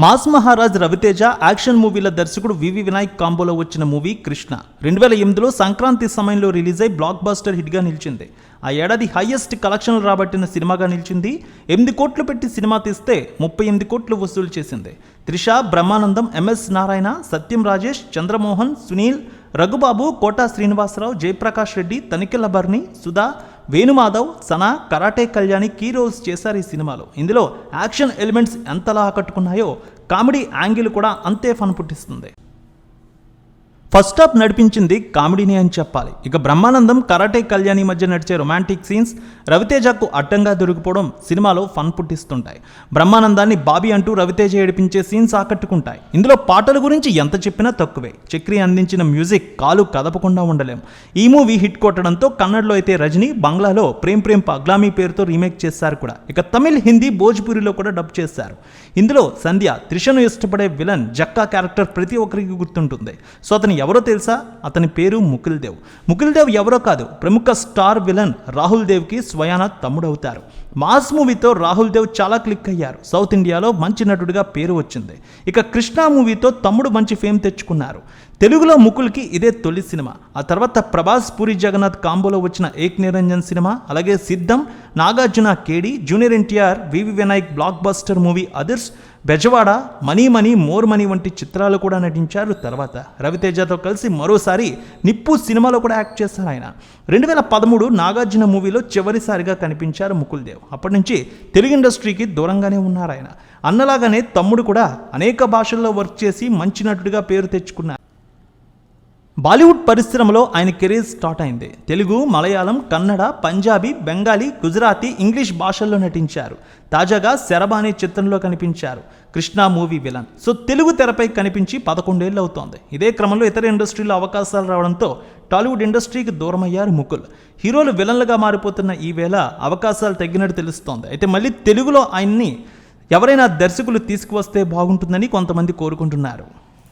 Mass Maharaj Raviteja action మూవీల దర్శకుడు V V Vinayak కాంబోలో వచ్చిన మూవీ కృష్ణ. రెండు వేల ఎనిమిదిలో సంక్రాంతి సమయంలో రిలీజ్ అయి బ్లాక్ బాస్టర్ హిట్గా నిలిచింది. ఆ ఏడాది హైయెస్ట్ కలెక్షన్లు రాబట్టిన సినిమాగా నిలిచింది. ఎనిమిది కోట్లు పెట్టి సినిమా తీస్తే ముప్పై ఎనిమిది కోట్లు వసూలు చేసింది. త్రిష బ్రహ్మానందం ఎంఎస్ నారాయణ సత్యం రాజేష్ చంద్రమోహన్ సునీల్ రఘుబాబు కోటా శ్రీనివాసరావు జయప్రకాష్ రెడ్డి తనిఖీల Bharani Sudha Venumadhav Sana karate Kalyani key roles చేశారు ఈ సినిమాలో. ఇందులో యాక్షన్ ఎలిమెంట్స్ ఎంతలా ఆకట్టుకున్నాయో కామెడీ యాంగిల్ కూడా అంతే ఫన్ పుట్టిస్తుంది. ఫస్ట్ హాఫ్ నడిపించింది కామెడీని అని చెప్పాలి. ఇక బ్రహ్మానందం కరాటే కళ్యాణి మధ్య నడిచే రొమాంటిక్ సీన్స్ రవితేజకు అడ్డంగా దొరికిపోవడం సినిమాలో ఫన్ పుట్టిస్తుంటాయి. బ్రహ్మానందాన్ని బాబీ అంటూ రవితేజ ఏడిపించే సీన్స్ ఆకట్టుకుంటాయి. ఇందులో పాటల గురించి ఎంత చెప్పినా తక్కువే. చక్రి అందించిన మ్యూజిక్ కాలు కదపకుండా ఉండలేం. ఈ మూవీ హిట్ కొట్టడంతో కన్నడలో అయితే రజనీ బంగ్లాలో ప్రేమ్ ప్రేమ్ పగ్లామీ పేరుతో రీమేక్ చేశారు కూడా. ఇక తమిళ్ హిందీ భోజ్పురిలో కూడా డబ్ చేశారు. ఇందులో సంధ్య త్రిషను ఇష్టపడే విలన్ జక్కా క్యారెక్టర్ ప్రతి ఒక్కరికి గుర్తుంటుంది. సో అతని ఎవరో తెలుసా? అతని పేరు ముకుల్ దేవ్ ముకుల్ దేవ్ ఎవరో కాదు ప్రముఖ స్టార్ విలన్ రాహుల్ దేవ్కి స్వయాన తమ్ముడవుతారు. మాస్ మూవీతో రాహుల్ దేవ్ చాలా క్లిక్ అయ్యారు. సౌత్ ఇండియాలో మంచి నటుడిగా పేరు వచ్చింది. ఇక కృష్ణ మూవీతో తమ్ముడు మంచి ఫేమ్ తెచ్చుకున్నారు. తెలుగులో ముకుల్కి ఇదే తొలి సినిమా. ఆ తర్వాత ప్రభాస్ పూరి జగన్నాథ్ కాంబోలో వచ్చిన ఏక్ నిరంజన్ సినిమా అలాగే Siddham Nagarjuna Kedi junior NTR V V Vinayak blockbuster movie others Bezawada money money more money వంటి చిత్రాలు కూడా నటించారు. తర్వాత రవితేజతో కలిసి మరోసారి నిప్పు సినిమాలో కూడా యాక్ట్ చేశారు ఆయన. రెండు వేల పదమూడు నాగార్జున మూవీలో చివరిసారిగా కనిపించారు ముకుల్ దేవ్. అప్పటి నుంచి తెలుగు ఇండస్ట్రీకి దూరంగానే ఉన్నారు ఆయన. అన్నలాగానే తమ్ముడు కూడా అనేక భాషల్లో వర్క్ చేసి మంచి నటుడిగా పేరు తెచ్చుకున్నారు. బాలీవుడ్ పరిశ్రమలో ఆయన కెరీర్ స్టార్ట్ అయింది. తెలుగు మలయాళం కన్నడ పంజాబీ బెంగాలీ గుజరాతీ ఇంగ్లీష్ భాషల్లో నటించారు. తాజాగా శరభ అనే చిత్రంలో కనిపించారు. Krishna movie villain. So Telugu తెరపై కనిపించి పదకొండేళ్ళు అవుతోంది. ఇదే క్రమంలో ఇతర ఇండస్ట్రీలో అవకాశాలు రావడంతో టాలీవుడ్ ఇండస్ట్రీకి దూరమయ్యారు ముకుల్. హీరోలు విలన్లుగా మారిపోతున్న ఈ వేళ అవకాశాలు తగ్గినట్టు తెలుస్తోంది. అయితే మళ్ళీ తెలుగులో ఆయన్ని ఎవరైనా దర్శకులు తీసుకువస్తే బాగుంటుందని కొంతమంది కోరుకుంటున్నారు.